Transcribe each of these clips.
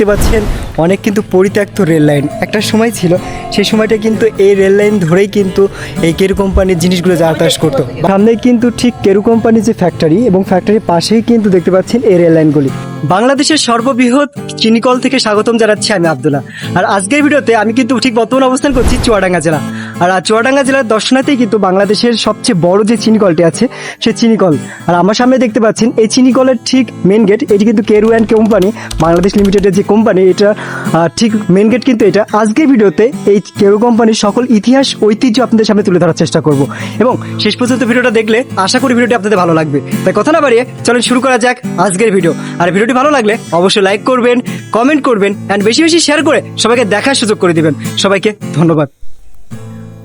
দেখতে পাচ্ছেন, অনেক কিন্তু পরিত্যক্ত রেল লাইন। একটা সময় ছিল, সেই সময়টা কিন্তু এই রেল লাইন ধরেই কিন্তু এই কেরু কোম্পানির জিনিসগুলো যাতায়াত করতো। সামনে কিন্তু ঠিক কেরু কোম্পানির যে ফ্যাক্টরি এবং ফ্যাক্টরির পাশেই কিন্তু দেখতে পাচ্ছেন এই রেল লাইনগুলি। বাংলাদেশের সর্ববৃহৎ চিনিকল থেকে স্বাগতম জানাচ্ছি আমি আবদুল্লাহ। আর আজকের ভিডিওতে আমি কিন্তু ঠিক বর্তমান অবস্থান করছি চুয়াডাঙ্গা জেলা। আর চুয়াডাঙ্গা জেলার দর্শনাতেই কিন্তু বাংলাদেশের সবচেয়ে বড় যে চিনিকলটি আছে সে চিনিকল। আর আমার সামনে দেখতে পাচ্ছেন, এই চিনিকলের ঠিক মেন গেট এটি কিন্তু কেরু অ্যান্ড কোম্পানি বাংলাদেশ লিমিটেডের যে কোম্পানি এটা ঠিক মেন গেট কিন্তু এটা। আজকের ভিডিওতে এই কেরু কোম্পানির সকল ইতিহাস, ঐতিহ্য আপনাদের সামনে তুলে ধরার চেষ্টা করব। এবং শেষ পর্যন্ত ভিডিওটা দেখলে আশা করি ভিডিওটি আপনাদের ভালো লাগবে। তাই কথা না বাড়িয়ে চলেন শুরু করা যাক আজকের ভিডিও। আর ভিডিওটি ভালো লাগলে অবশ্যই লাইক করবেন কমেন্ট করবেন অ্যান্ড বেশি বেশি শেয়ার করে সবাইকে দেখার সুযোগ করে দিবেন। সবাইকে ধন্যবাদ।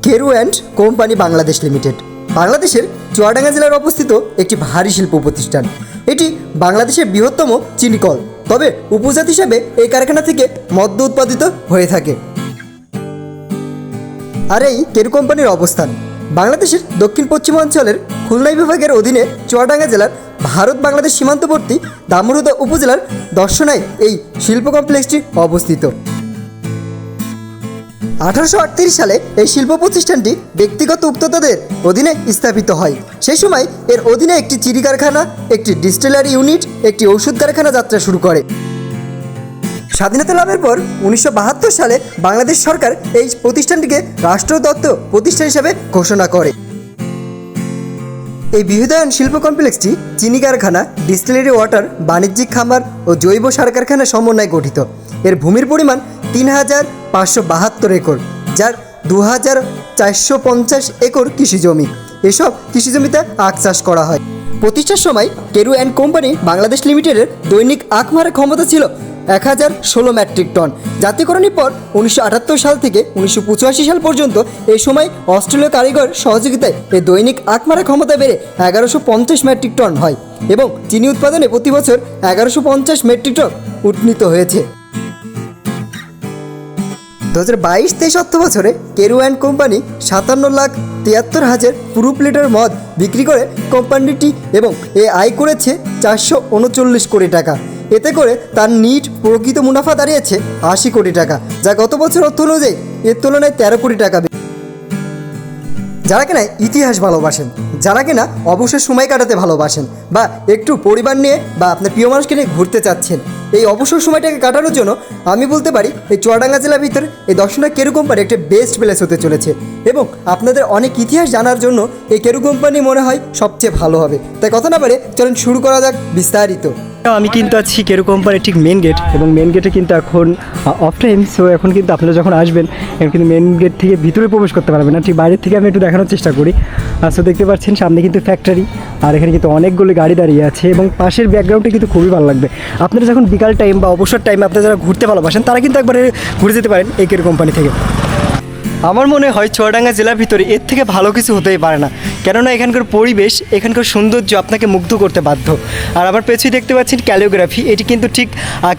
Keru and company Bangladesh limited. বাংলাদেশের চুয়াডাঙ্গা জেলার অবস্থিত একটি ভারী শিল্প প্রতিষ্ঠান। এটি বাংলাদেশের বৃহত্তম চিনিকল তবে উপজাত হিসাবে এই কারখানা থেকে মদ্য উৎপাদিত হয়ে থাকে। আর এই কেরু কোম্পানির অবস্থান। বাংলাদেশের দক্ষিণ পশ্চিমাঞ্চলের খুলনাই বিভাগের অধীনে চুয়াডাঙ্গা জেলার ভারত বাংলাদেশ সীমান্তবর্তী দামরুদা উপজেলার দর্শনায় এই শিল্প কমপ্লেক্সটি অবস্থিত। আঠারোশো আটত্রিশ সালে এই শিল্প প্রতিষ্ঠানটি ব্যক্তিগত উক্ততাদের অধীনে স্থাপিত হয়। সেই সময় এর অধীনে একটি চিনি কারখানা একটি ডিস্টিলারি ইউনিট, একটি ওষুধ কারখানা যাত্রা শুরু করে। স্বাধীনতা লাভের পর উনিশশো বাহাত্তর সালে বাংলাদেশ সরকার এই প্রতিষ্ঠানটিকে রাষ্ট্রদত্ত প্রতিষ্ঠান হিসেবে ঘোষণা করে। এই বৃহদায়ন শিল্প কমপ্লেক্সটি চিনি কারখানা, ডিস্টিলারি ওয়াটার, বাণিজ্যিক খামার ও জৈব সার কারখানা সমন্বয়ে গঠিত। এর ভূমির পরিমাণ তিন হাজার পাঁচশো বাহাত্তর একর, যার দু হাজার চারশো পঞ্চাশ একর কৃষি জমি। এসব কৃষি জমিতে আখ চাষ করা হয়। প্রতিষ্ঠার সময় কেরু অ্যান্ড কোম্পানি বাংলাদেশ লিমিটেডের দৈনিক আখ মারার ক্ষমতা ছিল এক হাজার ষোলো মেট্রিক টন। জাতীয়করণের পর উনিশশো আটাত্তর সাল থেকে উনিশশো পঁচাশি সাল পর্যন্ত এই সময় অস্ট্রেলীয় কারিগর সহযোগিতায় এই দৈনিক আখ মারার ক্ষমতা বেড়ে এগারোশো পঞ্চাশ মেট্রিক টন হয় এবং চিনি উৎপাদনে প্রতি বছর এগারোশো পঞ্চাশ মেট্রিক টন উন্নীত হয়েছে। দু হাজার বাইশ তেইশ অর্থ বছরে কেরু অ্যান্ড কোম্পানি সাতান্ন লাখ তিয়াত্তর হাজার প্রুফ লিটার মদ বিক্রি করে কোম্পানিটি এবং এ আয় করেছে চারশো উনচল্লিশ কোটি টাকা এতে করে তার নিট প্রকৃত মুনাফা দাঁড়িয়েছে আশি কোটি টাকা, যা গত বছর অর্থ অনুযায়ী এর তুলনায় তেরো কোটি টাকা। যারা কিনা ইতিহাস ভালোবাসেন, যারা কিনা অবসর সময় কাটাতে ভালোবাসেন বা একটু পরিবার নিয়ে বা আপনার প্রিয় মানুষকে নিয়ে ঘুরতে চাচ্ছেন এই অবসর সময়টাকে কাটানোর জন্য আমি বলতে পারি, এই চুয়াডাঙ্গা জেলার ভিতরে এই দর্শনা কেরু কোম্পানি একটা বেস্ট প্লেস হতে চলেছে এবং আপনাদের অনেক ইতিহাস জানার জন্য এই কেরু কোম্পানি মনে হয় সবচেয়ে ভালো হবে। তাই কথা না পারে চলুন শুরু করা যাক বিস্তারিত। আমি কিন্তু আছি কেরু কোম্পানির ঠিক মেন গেট এবং মেন গেটে কিন্তু এখন অফ টাইম সো এখন কিন্তু আপনারা যখন আসবেন, এখন কিন্তু মেন গেট থেকে ভিতরে প্রবেশ করতে পারবেন না। ঠিক বাইরের থেকে আমি একটু দেখানোর চেষ্টা করি। সো দেখতে পাচ্ছেন, সামনে কিন্তু ফ্যাক্টরি আর এখানে কিন্তু অনেকগুলি গাড়ি দাঁড়িয়ে আছে এবং পাশের ব্যাকগ্রাউন্ডে কিন্তু খুবই ভালো লাগবে। আপনারা যখন বিকাল টাইম বা অবসর টাইমে আপনারা যারা ঘুরতে ভালোবাসেন, তারা কিন্তু একবারে ঘুরে যেতে পারেন এই কোম্পানি থেকে। আমার মনে হয় চুয়াডাঙ্গা জেলার ভিতরে এর থেকে ভালো কিছু হতেই পারে না। কেননা এখানকার পরিবেশ, এখানকার সৌন্দর্য আপনাকে মুগ্ধ করতে বাধ্য। আর আমার পেছনে দেখতে পাচ্ছেন ক্যালিওগ্রাফি এটি কিন্তু ঠিক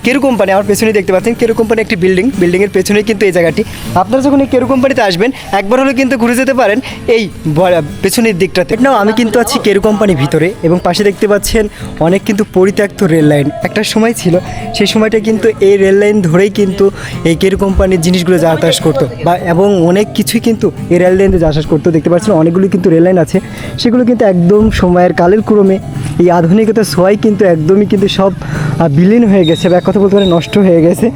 কেরু কোম্পানি, আমার পেছনে দেখতে পাচ্ছেন কেরু কোম্পানি একটি বিল্ডিং। বিল্ডিংয়ের পেছনেই কিন্তু এই জায়গাটি। আপনারা যখন এই কেরু কোম্পানিতে আসবেন, একবার হলে কিন্তু ঘুরে যেতে পারেন এই পেছনের দিকটাতে। নাও, আমি কিন্তু আছি কেরু কোম্পানির ভিতরে এবং পাশে দেখতে পাচ্ছেন অনেক কিন্তু পরিত্যক্ত রেল লাইন। একটা সময় ছিল, সেই সময়টা কিন্তু এই রেল লাইন ধরেই কিন্তু এই কেরু কোম্পানির জিনিসগুলো যাতায়াত করতো বা এবং অনেক কিছুই কিন্তু এই রেল লাইনে যাতায়াত করতে দেখতে পাচ্ছেন অনেকগুলি কিন্তু রেল লাইন আছে। সেগুলো কিন্তু একদম সময়ের কালের ক্রমে এই আধুনিকতার ছোঁয়ায় কিন্তু একদমই কিন্তু সব বিলীন হয়ে গেছে বা এক কথা বলতে পারে নষ্ট হয়ে গেছে।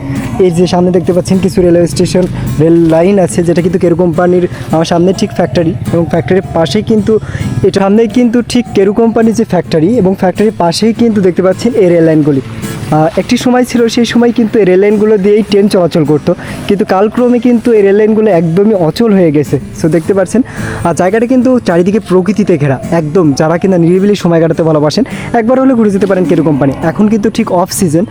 এই যে সামনে দেখতে পাচ্ছেন কিছু রেলওয়ে স্টেশন রেল লাইন আছে, যেটা কিন্তু কেরু কোম্পানির আমার সামনে ঠিক ফ্যাক্টরি এবং ফ্যাক্টরির পাশেই কিন্তু এটা সামনে কিন্তু ঠিক কেরু কোম্পানির যে ফ্যাক্টরি এবং ফ্যাক্টরির পাশেই কিন্তু দেখতে পাচ্ছেন এই রেল লাইনগুলি একটি সময় ছিল, সেই সময় কিন্তু এই রেল লাইনগুলো দিয়েই ট্রেন চলাচল করতো। কিন্তু কালক্রমে কিন্তু এই রেল লাইনগুলো একদমই অচল হয়ে গেছে। সো দেখতে পাচ্ছেন, আর জায়গাটা কিন্তু চারিদিকে প্রকৃতিতে ঘেরা, একদম। যারা কিনা নিরিবিলি সময় কাটাতে ভালোবাসেন, একবার হলে ঘুরে যেতে পারেন কেরু কোম্পানি এখন কিন্তু ঠিক অফ সিজন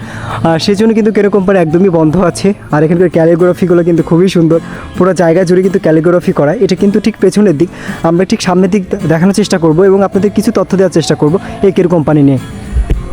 আর সেই জন্য কিন্তু কেরু কোম্পানি একদমই বন্ধ আছে। আর এখানকার ক্যালিগ্রাফিগুলো কিন্তু খুবই সুন্দর। পুরো জায়গা জুড়ে কিন্তু ক্যালিগ্রাফি করা। এটা কিন্তু ঠিক পেছনের দিক। আমরা ঠিক সামনের দিক দেখানোর চেষ্টা করব এবং আপনাদের কিছু তথ্য দেওয়ার চেষ্টা করব এই কেরু কোম্পানি নিয়ে।